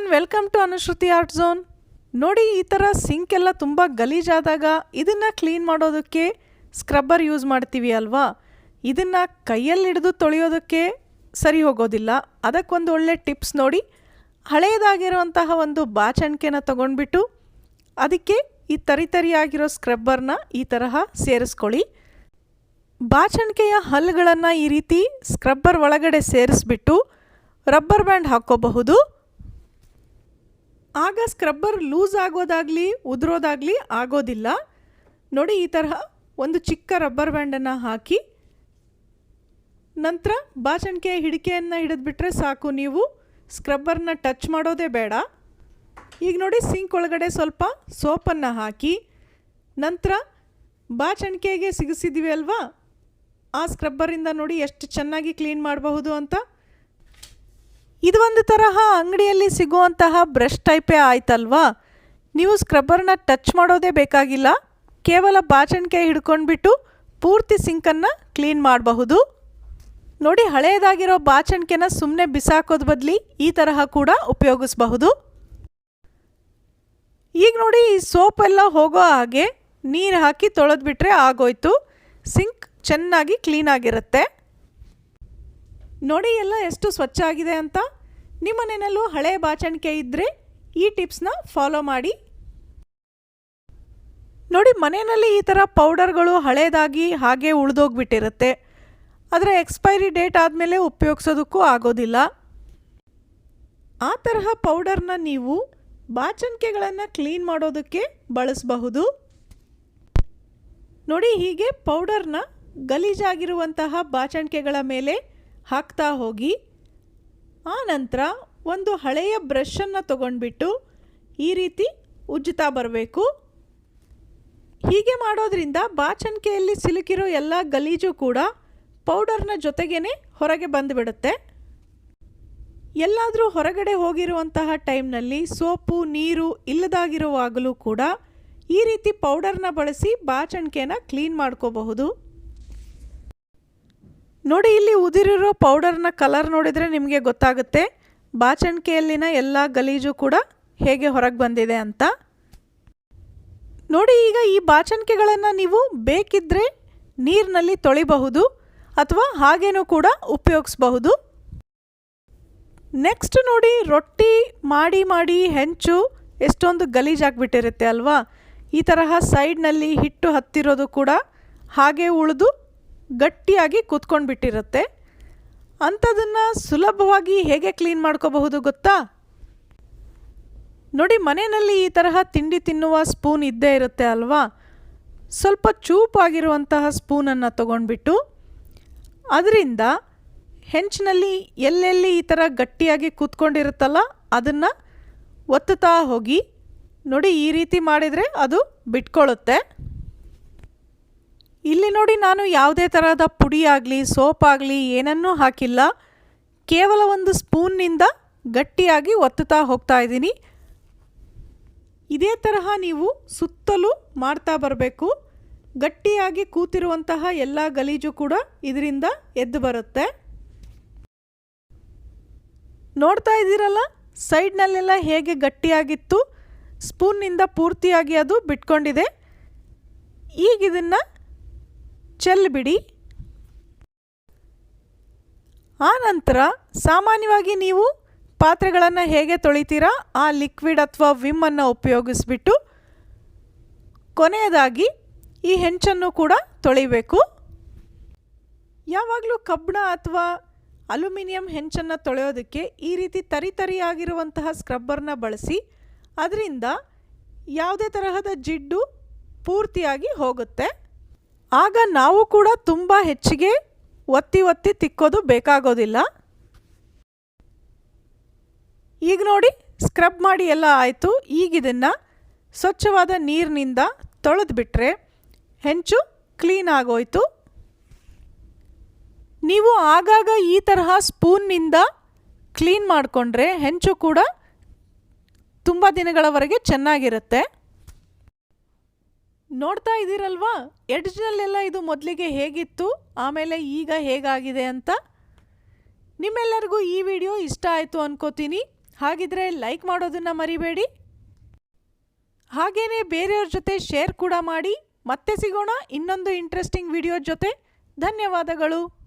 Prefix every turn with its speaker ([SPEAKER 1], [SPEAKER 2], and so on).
[SPEAKER 1] One welcome to Anushruti art zone ನೋಡಿ, ಈ ಥರ ಸಿಂಕ್ ಎಲ್ಲ ತುಂಬ ಗಲೀಜಾದಾಗ ಇದನ್ನು ಕ್ಲೀನ್ ಮಾಡೋದಕ್ಕೆ ಸ್ಕ್ರಬ್ಬರ್ ಯೂಸ್ ಮಾಡ್ತೀವಿ ಅಲ್ವಾ? ಇದನ್ನು ಕೈಯಲ್ಲಿ ಹಿಡಿದು ತೊಳೆಯೋದಕ್ಕೆ ಸರಿ ಹೋಗೋದಿಲ್ಲ. ಅದಕ್ಕೊಂದು ಒಳ್ಳೆ ಟಿಪ್ಸ್ ನೋಡಿ. ಹಳೆಯದಾಗಿರುವಂತಹ ಒಂದು ಬಾಚಣಿಕೆನ ತಗೊಂಡ್ಬಿಟ್ಟು ಅದಕ್ಕೆ ಈ ತರಿತರಿಯಾಗಿರೋ ಸ್ಕ್ರಬ್ಬರ್ನ ಈ ತರಹ ಸೇರಿಸ್ಕೊಳ್ಳಿ. ಬಾಚಣಿಕೆಯ ಹಲ್ಲುಗಳನ್ನು ಈ ರೀತಿ ಸ್ಕ್ರಬ್ಬರ್ ಒಳಗಡೆ ಸೇರಿಸ್ಬಿಟ್ಟು ರಬ್ಬರ್ ಬ್ಯಾಂಡ್ ಹಾಕ್ಕೋಬಹುದು. ಆಗ ಸ್ಕ್ರಬ್ಬರ್ ಲೂಸ್ ಆಗೋದಾಗಲಿ, ಉದುರೋದಾಗಲಿ ಆಗೋದಿಲ್ಲ. ನೋಡಿ ಈ ತರಹ ಒಂದು ಚಿಕ್ಕ ರಬ್ಬರ್ ಬ್ಯಾಂಡನ್ನು ಹಾಕಿ, ನಂತರ ಬಾಚಣಿಕೆ ಹಿಡಿಕೆಯನ್ನು ಹಿಡಿದ್ಬಿಟ್ರೆ ಸಾಕು. ನೀವು ಸ್ಕ್ರಬ್ಬರ್ನ ಟಚ್ ಮಾಡೋದೇ ಬೇಡ. ಈಗ ನೋಡಿ ಸಿಂಕ್ ಒಳಗಡೆ ಸ್ವಲ್ಪ ಸೋಪನ್ನು ಹಾಕಿ, ನಂತರ ಬಾಚಣಿಕೆಗೆ ಸಿಗಿಸಿದ್ದೀವಿ ಅಲ್ವಾ? ಆ ಸ್ಕ್ರಬ್ಬರಿಂದ ನೋಡಿ ಎಷ್ಟು ಚೆನ್ನಾಗಿ ಕ್ಲೀನ್ ಮಾಡಬಹುದು ಅಂತ. ಇದು ಒಂದು ತರಹ ಅಂಗಡಿಯಲ್ಲಿ ಸಿಗುವಂತಹ ಬ್ರಷ್ ಟೈಪೇ ಆಯ್ತಲ್ವಾ? ನೀವು ಸ್ಕ್ರಬ್ಬರ್ನ ಟಚ್ ಮಾಡೋದೇ ಬೇಕಾಗಿಲ್ಲ. ಕೇವಲ ಬಾಚಣಿಕೆ ಹಿಡ್ಕೊಂಡ್ಬಿಟ್ಟು ಪೂರ್ತಿ ಸಿಂಕನ್ನು ಕ್ಲೀನ್ ಮಾಡಬಹುದು. ನೋಡಿ ಹಳೆಯದಾಗಿರೋ ಬಾಚಣಿಕೆನ ಸುಮ್ಮನೆ ಬಿಸಾಕೋದ್ ಬದಲಿ ಈ ತರಹ ಕೂಡ ಉಪಯೋಗಿಸಬಹುದು. ಈಗ ನೋಡಿ, ಈ ಸೋಪ್ ಎಲ್ಲ ಹೋಗೋ ಹಾಗೆ ನೀರು ಹಾಕಿ ತೊಳೆದ್ಬಿಟ್ರೆ ಆಗೋಯ್ತು. ಸಿಂಕ್ ಚೆನ್ನಾಗಿ ಕ್ಲೀನ್ ಆಗಿರುತ್ತೆ. ನೋಡಿ ಎಲ್ಲ ಎಷ್ಟು ಸ್ವಚ್ಛ ಆಗಿದೆ ಅಂತ. ನಿಮ್ಮ ಮನೆಯಲ್ಲೂ ಹಳೆ ಬಾಚಣಿಕೆ ಇದ್ದರೆ ಈ ಟಿಪ್ಸ್ನ ಫಾಲೋ ಮಾಡಿ. ನೋಡಿ ಮನೆಯಲ್ಲಿ ಈ ಥರ ಪೌಡರ್ಗಳು ಹಳೇದಾಗಿ ಹಾಗೆ ಉಳಿದೋಗ್ಬಿಟ್ಟಿರುತ್ತೆ. ಆದರೆ ಎಕ್ಸ್ಪೈರಿ ಡೇಟ್ ಆದಮೇಲೆ ಉಪಯೋಗಿಸೋದಕ್ಕೂ ಆಗೋದಿಲ್ಲ. ಆ ತರಹ ಪೌಡರ್ನ ನೀವು ಬಾಚಣಿಕೆಗಳನ್ನು ಕ್ಲೀನ್ ಮಾಡೋದಕ್ಕೆ ಬಳಸಬಹುದು. ನೋಡಿ ಹೀಗೆ ಪೌಡರ್ನ ಗಲೀಜಾಗಿರುವಂತಹ ಬಾಚಣಿಕೆಗಳ ಮೇಲೆ ಹಾಕ್ತಾ ಹೋಗಿ, ಆ ನಂತರ ಒಂದು ಹಳೆಯ ಬ್ರಷನ್ನು ತಗೊಂಡ್ಬಿಟ್ಟು ಈ ರೀತಿ ಉಜ್ಜುತ್ತಾ ಬರಬೇಕು. ಹೀಗೆ ಮಾಡೋದ್ರಿಂದ ಬಾಚಣಿಕೆಯಲ್ಲಿ ಸಿಲುಕಿರೋ ಎಲ್ಲ ಗಲೀಜು ಕೂಡ ಪೌಡರ್ನ ಜೊತೆಗೇ ಹೊರಗೆ ಬಂದುಬಿಡುತ್ತೆ. ಎಲ್ಲಾದರೂ ಹೊರಗಡೆ ಹೋಗಿರುವಂತಹ ಟೈಮ್ನಲ್ಲಿ ಸೋಪು, ನೀರು ಇಲ್ಲದಾಗಿರುವಾಗಲೂ ಕೂಡ ಈ ರೀತಿ ಪೌಡರ್ನ ಬಳಸಿ ಬಾಚಣಿಕೆನ ಕ್ಲೀನ್ ಮಾಡ್ಕೋಬಹುದು. ನೋಡಿ, ಇಲ್ಲಿ ಉದಿರಿರೋ ಪೌಡರ್ನ ಕಲರ್ ನೋಡಿದರೆ ನಿಮಗೆ ಗೊತ್ತಾಗುತ್ತೆ. ಬಾಚಣಿಕೆಯಲ್ಲಿನ ಎಲ್ಲ ಗಲೀಜು ಕೂಡ ಹೇಗೆ ಹೊರಗೆ ಬಂದಿದೆ ಅಂತ. ನೋಡಿ, ಈಗ ಈ ಬಾಚಣಿಕೆಗಳನ್ನು ನೀವು ಬೇಕಿದ್ದರೆ ನೀರಿನಲ್ಲಿ ತೊಳಿಬಹುದು ಅಥವಾ ಹಾಗೇನೂ ಕೂಡ ಉಪಯೋಗಿಸ್ಬಹುದು. ನೆಕ್ಸ್ಟ್ ನೋಡಿ, ರೊಟ್ಟಿ ಮಾಡಿ ಮಾಡಿ ಹೆಂಚು ಎಷ್ಟೊಂದು ಗಲೀಜಾಗಿಬಿಟ್ಟಿರುತ್ತೆ ಅಲ್ವಾ? ಈ ತರಹ ಸೈಡ್ನಲ್ಲಿ ಹಿಟ್ಟು ಹತ್ತಿರೋದು ಕೂಡ ಹಾಗೆ ಉಳಿದು ಗಟ್ಟಿಯಾಗಿ ಕೂತ್ಕೊಂಡು ಬಿಟ್ಟಿರುತ್ತೆ ಅಂಥದನ್ನು ಸುಲಭವಾಗಿ ಹೇಗೆ ಕ್ಲೀನ್ ಮಾಡ್ಕೋಬಹುದು ಗೊತ್ತಾ? ನೋಡಿ, ಮನೆಯಲ್ಲಿ ಈ ತರಹ ತಿಂಡಿ ತಿನ್ನುವ ಸ್ಪೂನ್ ಇದ್ದೇ ಇರುತ್ತೆ ಅಲ್ವಾ? ಸ್ವಲ್ಪ ಚೂಪಾಗಿರುವಂತಹ ಸ್ಪೂನನ್ನು ತಗೊಂಡ್ಬಿಟ್ಟು, ಅದರಿಂದ ಹೆಂಚಿನಲ್ಲಿ ಎಲ್ಲೆಲ್ಲಿ ಈ ಥರ ಗಟ್ಟಿಯಾಗಿ ಕೂತ್ಕೊಂಡಿರುತ್ತಲ್ಲ, ಅದನ್ನು ಒತ್ತುತ್ತಾ ಹೋಗಿ, ನೋಡಿ, ಈ ರೀತಿ ಮಾಡಿದರೆ ಅದು ಬಿಟ್ಕೊಳ್ಳುತ್ತೆ ಇಲ್ಲಿ ನೋಡಿ ನಾನು ಯಾವುದೇ ತರಹದ ಪುಡಿ ಆಗಲಿ ಸೋಪ್ ಆಗಲಿ ಏನನ್ನೂ ಹಾಕಿಲ್ಲ. ಕೇವಲ ಒಂದು ಸ್ಪೂನ್ನಿಂದ ಗಟ್ಟಿಯಾಗಿ ಒತ್ತುತ್ತಾ ಹೋಗ್ತಾ ಇದ್ದೀನಿ. ಇದೇ ತರಹ ನೀವು ಸುತ್ತಲೂ ಮಾಡ್ತಾ ಬರಬೇಕು. ಗಟ್ಟಿಯಾಗಿ ಕೂತಿರುವಂತಹ ಎಲ್ಲ ಗಲೀಜು ಕೂಡ ಇದರಿಂದ ಎದ್ದು ಬರುತ್ತೆ. ನೋಡ್ತಾ ಇದ್ದೀರಲ್ಲ, ಸೈಡ್ನಲ್ಲೆಲ್ಲ ಹೇಗೆ ಗಟ್ಟಿಯಾಗಿತ್ತು. ಸ್ಪೂನ್ನಿಂದ ಪೂರ್ತಿಯಾಗಿ ಅದು ಬಿಟ್ಕೊಂಡಿದೆ. ಈಗ ಇದನ್ನು ಚೆಲ್ಬಿಡಿ ಆ ನಂತರ ಸಾಮಾನ್ಯವಾಗಿ ನೀವು ಪಾತ್ರೆಗಳನ್ನು ಹೇಗೆ ತೊಳಿತೀರಾ, ಆ ಲಿಕ್ವಿಡ್ ಅಥವಾ ವಿಮ್ಮನ್ನು ಉಪಯೋಗಿಸ್ಬಿಟ್ಟು ಕೊನೆಯದಾಗಿ ಈ ಹೆಂಚನ್ನು ಕೂಡ ತೊಳಿಬೇಕು. ಯಾವಾಗಲೂ ಕಬ್ಬಿಣ ಅಥವಾ ಅಲ್ಯೂಮಿನಿಯಂ ಹೆಂಚನ್ನು ತೊಳೆಯೋದಕ್ಕೆ ಈ ರೀತಿ ತರಿತರಿಯಾಗಿರುವಂತಹ ಸ್ಕ್ರಬ್ಬರ್ನ ಬಳಸಿ, ಅದರಿಂದ ಯಾವುದೇ ತರಹದ ಜಿಡ್ಡು ಪೂರ್ತಿಯಾಗಿ ಹೋಗುತ್ತೆ. ಆಗ ನಾವು ಕೂಡ ತುಂಬ ಹೆಚ್ಚಿಗೆ ಒತ್ತಿ ಒತ್ತಿ ತಿಕ್ಕೋದು ಬೇಕಾಗೋದಿಲ್ಲ. ಈಗ ನೋಡಿ ಸ್ಕ್ರಬ್ ಮಾಡಿ ಎಲ್ಲ ಆಯಿತು. ಈಗ ಇದನ್ನು ಸ್ವಚ್ಛವಾದ ನೀರಿನಿಂದ ತೊಳೆದುಬಿಟ್ರೆ ಹೆಂಚು ಕ್ಲೀನ್ ಆಗೋಯ್ತು. ನೀವು ಆಗಾಗ ಈ ತರಹ ಸ್ಪೂನ್ನಿಂದ ಕ್ಲೀನ್ ಮಾಡಿಕೊಂಡ್ರೆ ಹೆಂಚು ಕೂಡ ತುಂಬ ದಿನಗಳವರೆಗೆ ಚೆನ್ನಾಗಿರುತ್ತೆ. ನೋಡ್ತಾ ಇದ್ದೀರಲ್ವಾ? ಎಡ್ಜ್ನಲ್ಲೆಲ್ಲ ಇದು ಮೊದಲಿಗೆ ಹೇಗಿತ್ತು? ಆಮೇಲೆ ಈಗ ಹೇಗಾಗಿದೆ ಅಂತ? ನಿಮ್ಮೆಲ್ಲರಿಗೂ ಈ ವಿಡಿಯೋ ಇಷ್ಟ ಆಯಿತು ಅನ್ಕೋತೀನಿ. ಹಾಗಿದ್ರೆ ಲೈಕ್ ಮಾಡೋದನ್ನು ಮರಿಬೇಡಿ. ಹಾಗೆಯೇ ಬೇರೆಯವ್ರ ಜೊತೆ ಶೇರ್ ಕೂಡ ಮಾಡಿ. ಮತ್ತೆ ಸಿಗೋಣ ಇನ್ನೊಂದು ಇಂಟ್ರೆಸ್ಟಿಂಗ್ ವಿಡಿಯೋ ಜೊತೆ. ಧನ್ಯವಾದಗಳು.